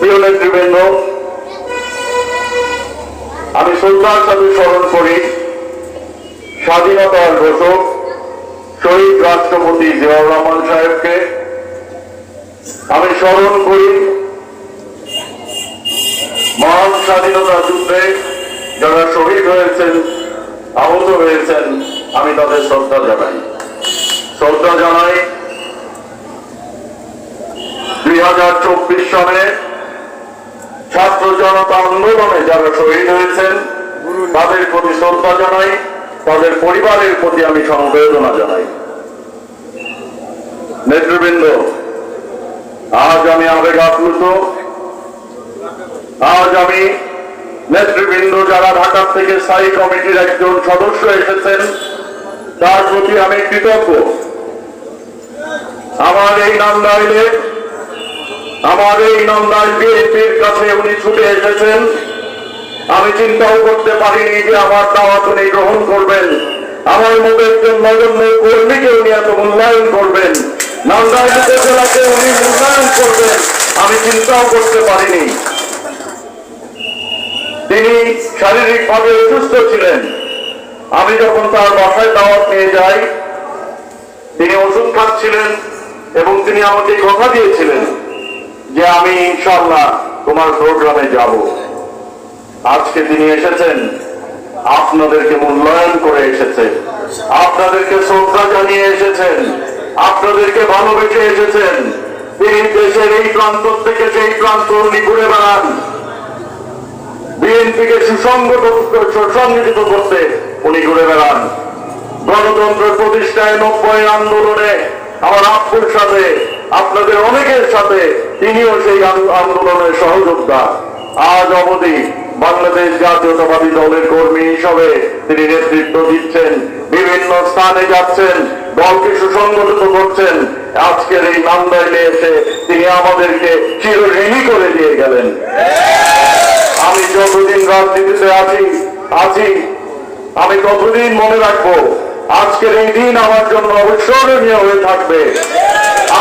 প্রিয় নেতৃবৃন্দ আমি শ্রদ্ধার সাথে স্মরণ করি। স্বাধীনতার ঘোষক, শহীদ রাষ্ট্রপতি জিয়াউর রহমান সাহেবকে। আমি স্মরণ করি মহান স্বাধীনতা যুদ্ধে যারা শহীদ হয়েছেন, আহত হয়েছেন, আমি তাদের শ্রদ্ধা জানাই। শ্রদ্ধা জানাই দুই হাজার চব্বিশ সালে ছাত্র জনতা আন্দোলনে যারা শহীদ হয়েছেন তাদের প্রতি শ্রদ্ধা জানাই তাদের পরিবারের প্রতি আমি সমবেদনা জানাই। নেতৃবৃন্দ আজ আমি আবেগ আপ্লুত। আজ আমি নেতৃবৃন্দ যারা ঢাকার থেকে স্থায়ী কমিটির একজন সদস্য এসেছেন তার প্রতি আমি কৃতজ্ঞ। আমার এই নান্দাইলে আমার এই নন্দাইল বিএনপির কাছে উনি ছুটে এসেছেন। আমি চিন্তাও করতে পারিনি যে আমার দাওয়াত উনি গ্রহণ করবেন। আমার মতো একজন নগণ্য কর্মীকে উনি এত মূল্যায়ন করবেন। আমি চিন্তাও করতে পারিনি। তিনি শারীরিক শারীরিকভাবে অসুস্থ ছিলেন। আমি যখন তার বাসায় দাওয়াত নিয়ে যাই, তিনি ওষুধ খাচ্ছিলেন এবং তিনি আমাকে কথা দিয়েছিলেন। যে আমি ইনশাল্লাহ তোমার প্রোগ্রামে যাব। আজকে তিনি এসেছেন, আপনাদেরকে মূল্যায়ন করে এসেছে। আপনাদেরকে শ্রদ্ধা জানিয়ে এসেছেন, আপনাদেরকে ভালোবেসে এসেছেন। তিনি দেশের এই প্রান্ত থেকে সেই প্রান্ত উনি ঘুরে বেড়ান। বিএনপিকে সুসংগত সুসংগঠিত করতে উনি ঘুরে বেড়ান। গণতন্ত্র প্রতিষ্ঠায় নব্বই আন্দোলনে, আমার আপুর সাথে আপনাদের অনেকের সাথে তিনিও সেই আন্দোলনের সহযোদ্ধা। আজ অবধি বাংলাদেশ জাতীয়তাবাদী দলের কর্মী হিসাবে তিনি নেতৃত্ব দিচ্ছেন, বিভিন্ন স্থানে যাচ্ছেন, দলকে সুসংগঠিত করছেন। আজকের এই নান্দাইলে এসে তিনি আমাদেরকে চিরঋণী করে দিয়ে গেলেন। আমি যতদিন রাজনীতিতে আছি আছি, আমি ততদিন মনে রাখব, আজকের এই দিন আমার জন্য অবিস্মরণীয় হয়ে থাকবে।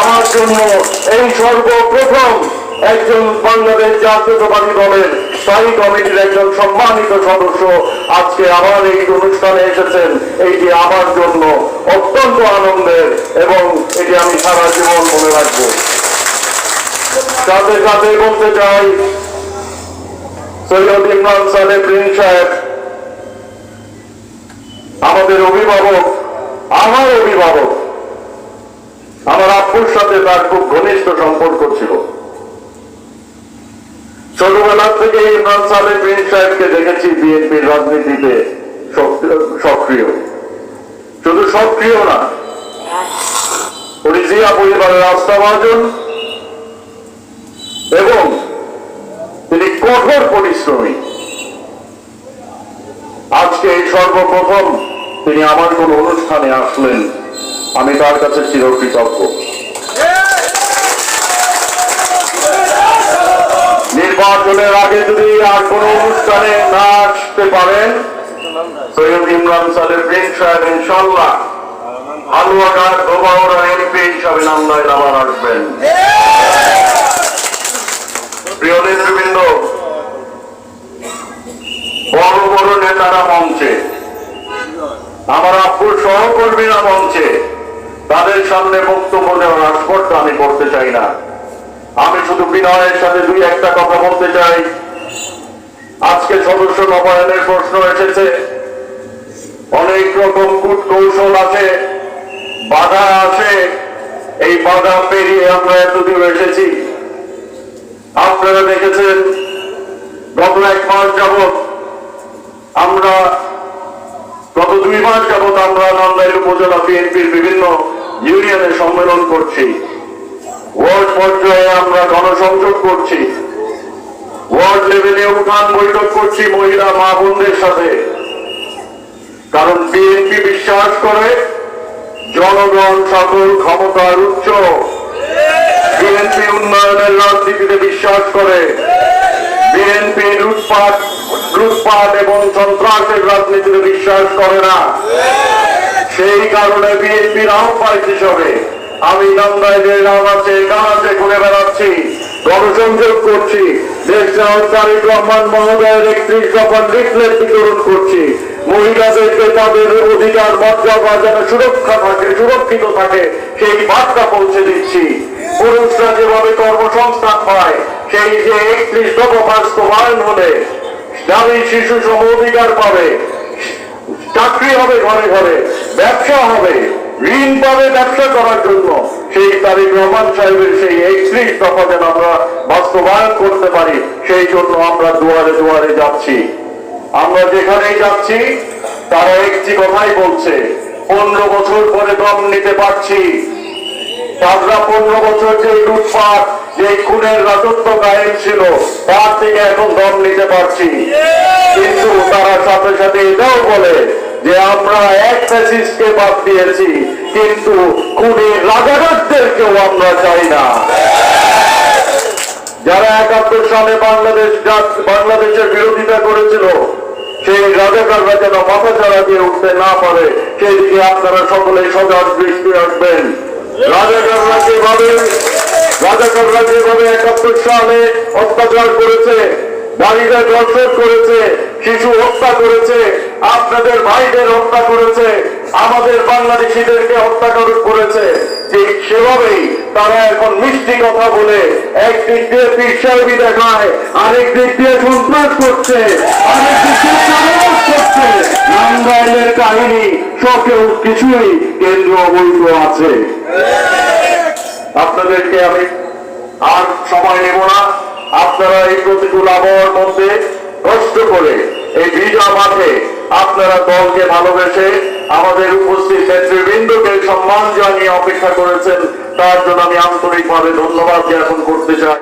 আমার জন্য এই সর্বপ্রথম একজন বাংলাদেশ জাতীয়তাবাদী দলের স্থায়ী কমিটির একজন সম্মানিত সদস্য আজকে আমার এই অনুষ্ঠানে এসেছেন। এইটি আমার জন্য অত্যন্ত আনন্দের এবং এটি আমি সারা জীবন মনে রাখব। সাথে সাথে বলতে চাই, সৈয়দ ইমরান সালেহ প্রিন্স সাহেব, আমাদের অভিভাবক, আমার অভিভাবক আমার আব্বুর সাথে তার খুব ঘনিষ্ঠ সম্পর্ক ছিল। ছোটবেলা থেকে ইমরান সালেহ প্রিন্স সাহেবকে দেখেছি বিএনপির রাজনীতিতে সক্রিয় শুধু সক্রিয় না, উনি জিয়া পরিবারের আস্থাভাজন এবং তিনি কঠোর পরিশ্রমী। আজকে এই সর্বপ্রথম তিনি আমার কোন অনুষ্ঠানে আসলেন। আমি তার কাছে চিরকৃতজ্ঞ। নির্বাচনের আগে যদি আর কোন অনুষ্ঠানে না আসতে পারেন, সৈয়দ ইমরান সালেহ প্রিন্স সাহেব ইনশাল্লাহ হালুয়াঘাট গোবাউরা এমপি হিসাবে নামদায় আবার আসবেন। প্রিয় নেতৃবৃন্দ, বড় বড় নেতারা মঞ্চে, আমার আব্বুর সহকর্মীরা মঞ্চে তাদের সামনে বক্তব্য দেওয়ার আস্পর্ধ আমি করতে চাই না। আমি শুধু বিনয়ের সাথে দুই একটা কথা বলতে চাই। আজকে সদস্য নবায়নের প্রশ্ন এসেছে। অনেক রকম কূট কৌশল আছে, বাধা আছে। এই বাধা পেরিয়ে আমরা এতদূর এসেছি। আপনারা দেখেছেন, গত এক মাস যাবৎ আমরা, গত দুই মাস যাবৎ আমরা নন্দাইল উপজেলা বিএনপির বিভিন্ন ইউনিয়নে সম্মেলন করছি। ওয়ার্ড পর্যায়ে আমরা গণসংযোগ করছি। ওয়ার্ড লেভেলে উঠান বৈঠক করছি মহিলা মা বোনদের সাথে। কারণ বিএনপি বিশ্বাস করে জনগণ সকল ক্ষমতার উচ্চ বিএনপি উন্নয়নের রাজনীতিতে বিশ্বাস করে। বিএনপি লুটপাট লুটপাট এবং সন্ত্রাসের রাজনীতিতে বিশ্বাস করে না। সেই কারণে বিএনপির আহ্বায়ক হিসাবে আমি নন্দাইলের নামাজে কামাজে ঘুরে বেড়াচ্ছি গণসংযোগ করছি দেশ নায়ক তারেক রহমান মহোদয়ের একত্রিশ দফার লিফলেট বিতরণ করছি। মহিলাদেরকে তাদের অধিকার, মর্যাদা, যেন সুরক্ষা থাকে, সুরক্ষিত থাকে, সেই বার্তা পৌঁছে দিচ্ছি। পুরুষরা যেভাবে কর্মসংস্থান পায়, সেই যে একত্রিশ দফা বাস্তবায়ন হলে নারী শিশু সম অধিকার পাবে। চাকরি হবে ঘরে ঘরে, ব্যবসা হবে। ঋণ পাবে ব্যবসা করার জন্য। সেই তারিক রহমান সাহেবের সেই একত্রিশ দফা যেন আমরা বাস্তবায়ন করতে পারি। সেই জন্য আমরা দুয়ারে দুয়ারে যাচ্ছি। আমরা যেখানেই যাচ্ছি, তারা একটি কথাই বলছে, পনেরো বছর পরে দম নিতে পারছি। তারা পনেরো বছর যে লুটপাট, যে খুনের রাজত্ব কায়েম ছিল, তার থেকে এখন দম নিতে পারছি। কিন্তু তারা সাথে সাথে এটাও বলে যে আমরা এক ফ্যাসিস্টকে বাদ দিয়েছি, কিন্তু খুনের রাজাঘাটদেরকেও আমরা চাই না। যারা একাত্তর সালে বাংলাদেশ বাংলাদেশের বিরোধিতা করেছিল, সেই রাজাকাররা যেন মাথা চাড়া দিয়ে উঠতে না পারে, সেই দিকে আপনারা সকলে সজাগ দৃষ্টি আসবেন রাজাকাররা যেভাবে রাজাকাররা যেভাবে একাত্তর সালে অত্যাচার করেছে নারীদের ধর্ষণ করেছে, শিশু হত্যা করেছে আপনাদের ভাইদের হত্যা করেছে, আমাদের বাংলাদেশিদেরকে হত্যা করেছে। ঠিক সেভাবেই তারা এখন মিষ্টি কথা বলে, একদিক দিয়ে পিসাবি দেখায় আরেক দিক দিয়ে সন্ত্রাস করছে আরেক নাঙ্গাইলের কাহিনী সকেও কিছুই কেন্দ্র অবৈধ আছে। আপনাদেরকে আমি আর সময় নেব না। আপনারা এই প্রতিকূল আবহাওয়ার মধ্যে কষ্ট করে এই বিজয় মাঠে আপনারা দলকে ভালোবেসে আমাদের উপস্থিত নেতৃবৃন্দকে সম্মান জানিয়ে অপেক্ষা করেছেন। তার জন্য আমি আন্তরিকভাবে ধন্যবাদ জ্ঞাপন করতে চাই।